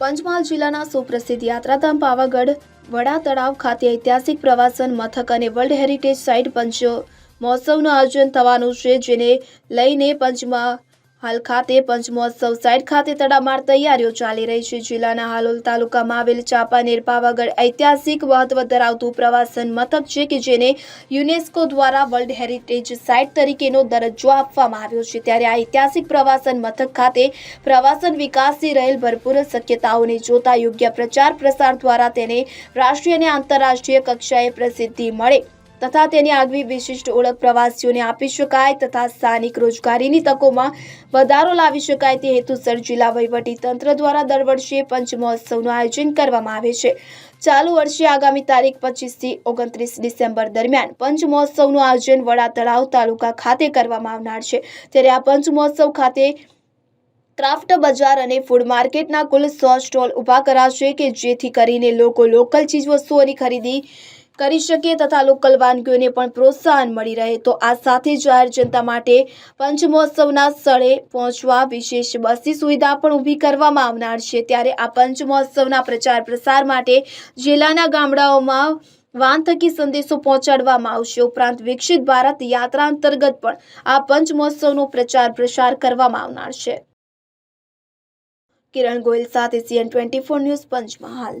પંચમહાલ જિલ્લાના સુપ્રસિદ્ધ યાત્રાધામ પાવાગઢ, વડા તળાવ ખાતે ઐતિહાસિક પ્રવાસન મથક અને વર્લ્ડ હેરિટેજ સાઇટ પંચ મહોત્સવનું આયોજન થવાનું છે, જેને લઈને પંચમહાલ ખાતે પંચમહોત્સવ સાઇટ ખાતે તડામાર તૈયારીઓ ચાલી રહી છે. જિલ્લાના હાલોલ તાલુકામાં આવેલ ચાંપાનેર પાવાગઢ ઐતિહાસિક મહત્વ ધરાવતું પ્રવાસન મથક છે કે જેને યુનેસ્કો દ્વારા વર્લ્ડ હેરિટેજ સાઇટ તરીકેનો દરજ્જો આપવામાં આવ્યો છે. ત્યારે આ ઐતિહાસિક પ્રવાસન મથક ખાતે પ્રવાસન વિકાસથી રહેલ ભરપૂર શક્યતાઓને જોતા યોગ્ય પ્રચાર પ્રસાર દ્વારા તેને રાષ્ટ્રીય અને આંતરરાષ્ટ્રીય કક્ષાએ પ્રસિદ્ધિ મળે. તથા તેની આગવી વિશિષ્ટ ઓળખ પ્રવાસીઓને આપી શકાય તથા સ્થાનિક રોજગારીની તકોમાં વધારો લાવી શકાય તે હેતુસર જિલ્લા તંત્ર દ્વારા દર વર્ષે પંચમહોત્સવનું આયોજન કરવામાં આવે છે. ચાલુ વર્ષે આગામી તારીખ પચીસથી ઓગણત્રીસ ડિસેમ્બર દરમિયાન પંચમહોત્સવનું આયોજન વડા તળાવ તાલુકા ખાતે કરવામાં આવનાર છે. ત્યારે આ પંચમહોત્સવ ખાતે ક્રાફ્ટ બજાર અને ફૂડ માર્કેટના કુલ સો સ્ટોલ ઊભા કરાશે કે જેથી કરીને લોકો લોકલ ચીજવસ્તુઓની ખરીદી કરી શકે તથા લોકલ વાનગીઓને પણ પ્રોત્સાહન મળી રહે. તો આ સાથે જાહેર જનતા માટે પંચમહોત્સવના સ્થળે પહોંચવા વિશેષ બસની સુવિધા પણ ઊભી કરવામાં આવનાર છે. ત્યારે આ પંચમહોત્સવના પ્રચાર પ્રસાર માટે જિલ્લાના ગામડાઓમાં વાન થકી સંદેશો પહોંચાડવામાં આવશે. ઉપરાંત વિકસિત ભારત યાત્રા અંતર્ગત પણ આ પંચમહોત્સવનો પ્રચાર પ્રસાર કરવામાં આવનાર છે. કિરણ ગોયલ સાથે CN twenty four news Panchmahal.